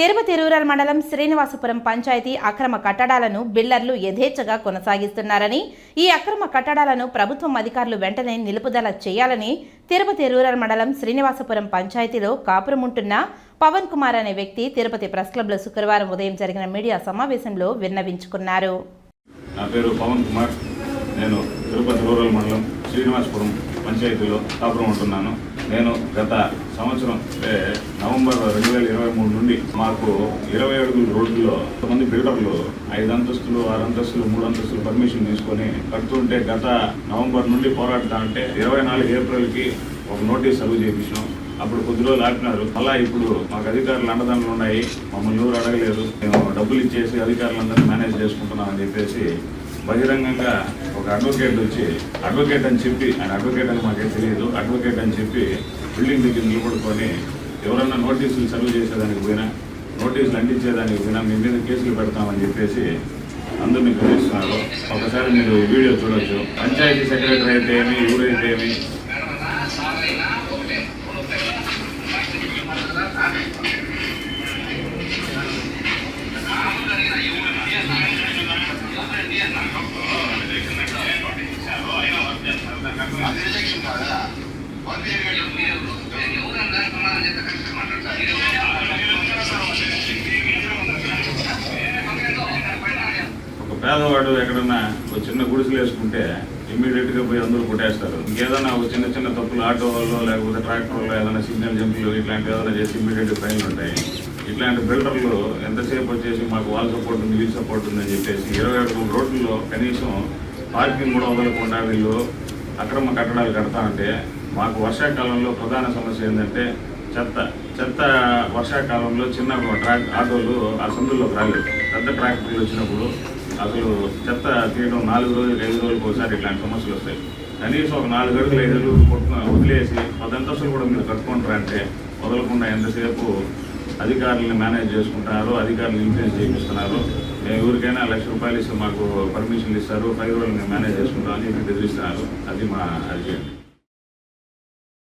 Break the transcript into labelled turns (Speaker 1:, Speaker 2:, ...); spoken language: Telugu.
Speaker 1: తిరుపతి రూరల్ మండలం శ్రీనివాసపురం పంచాయతీ అక్రమ కట్టడాలను బిల్డర్లు యథేచ్ఛగా కొనసాగిస్తున్నారని ఈ అక్రమ కట్టడాలను ప్రభుత్వం అధికారులు వెంటనే నిలుపుదల చేయాలని తిరుపతి రూరల్ మండలం శ్రీనివాసపురం పంచాయతీలో కాపురముంటున్న పవన్ కుమార్ అనే వ్యక్తి తిరుపతి ప్రెస్ క్లబ్లో శుక్రవారం ఉదయం జరిగిన మీడియా సమావేశంలో విన్నవించుకున్నారు.
Speaker 2: నా పేరు పవన్ కుమార్. నేను తిరుపతి రూరల్ మండలం శ్రీనివాసపురం పంచాయతీలో కాపురం ఉంటున్నాను. నేను గత సంవత్సరం అంటే నవంబర్ రెండు వేల ఇరవై మూడు నుండి మాకు ఇరవై అడుగుల రోడ్డులో కొంతమంది బిల్డర్లు ఐదు అంతస్తులు ఆరు అంతస్తులు మూడు అంతస్తులు పర్మిషన్ తీసుకొని కడుతుంటే గత నవంబర్ నుండి పోరాడుతా అంటే ఇరవై నాలుగు ఏప్రిల్కి ఒక నోటీస్ సర్వ్ చేయించినాం అప్పుడు కొద్ది రోజులు ఆపినారు. అలా ఇప్పుడు మాకు అధికారులు అండదండలు ఉన్నాయి మమ్మల్ని ఎవరు అడగలేదు. మేము డబ్బులు ఇచ్చేసి అధికారులందరినీ మేనేజ్ చేసుకుంటున్నాం అని చెప్పేసి బహిరంగంగా ఒక అడ్వకేట్ వచ్చి అడ్వకేట్ అని చెప్పి ఆయన అడ్వకేట్ అని మాకేం తెలియదు అడ్వకేట్ అని చెప్పి బిల్డింగ్ దగ్గర నిలబడుకొని ఎవరన్నా నోటీసులు సర్వ్ చేసేదానికి పోయినా నోటీసులు అందించేదానికి పోయినా మీ మీద కేసులు పెడతామని చెప్పేసి అందరినీ బెదిరిస్తున్నారు ఒకసారి మీరు వీడియో చూడొచ్చు. పంచాయతీ సెక్రటరీ అయితే ఏమి ఎవరైతే ఏమి? ఒక పేదవాడు ఎక్కడన్నా ఒక చిన్న గుడిసెలు వేసుకుంటే ఇమ్మీడియట్గా పోయి అందరూ కొట్టేస్తారు. ఇంకేదైనా ఒక చిన్న చిన్న తప్పులు ఆటో వాళ్ళు లేకపోతే ట్రాక్టర్లో ఏదైనా సిగ్నల్ జంపులు ఇట్లాంటి ఏదైనా చేసి ఇమ్మీడియట్ ఫైన్లు ఉంటాయి. ఇట్లాంటి బిల్డర్లు ఎంతసేపు వచ్చేసి మాకు వాల్ సపోర్ట్ ఉంది వీల్ సపోర్ట్ ఉందని చెప్పేసి ఇరవై అడుగుల రోడ్లలో కనీసం పార్కింగ్ కూడా వదలకుండా వీళ్ళు అక్రమ కట్టడాలు కడతా ఉంటే మాకు వర్షాకాలంలో ప్రధాన సమస్య ఏంటంటే చెత్త చెత్త వర్షాకాలంలో చిన్న ట్రాక్ ఆటోలు ఆ సందుల్లోకి రాలేదు. పెద్ద ట్రాక్టర్లు వచ్చినప్పుడు అసలు చెత్త తీయడం నాలుగు రోజులు ఐదు రోజులకు ఒకసారి ఇట్లాంటి సమస్యలు వస్తాయి. కనీసం ఒక నాలుగు అడుగులు ఐదు అడుగులు కొట్టుకుని వదిలేసి పదంతస్తులు కూడా మీరు కట్టుకుంటారా అంటే వదలకుండా ఎంతసేపు అధికారులను మేనేజ్ చేసుకుంటున్నారు అధికారులు ఇన్ఫ్లుయెన్స్ చేయిస్తున్నారు? మేము ఎవరికైనా లక్ష రూపాయలు ఇస్తే మాకు పర్మిషన్లు ఇస్తారు పై రోజులు మేము మేనేజ్ చేసుకుంటామని చెప్పి బెదిరిస్తున్నారు. అది మా అర్జెంట్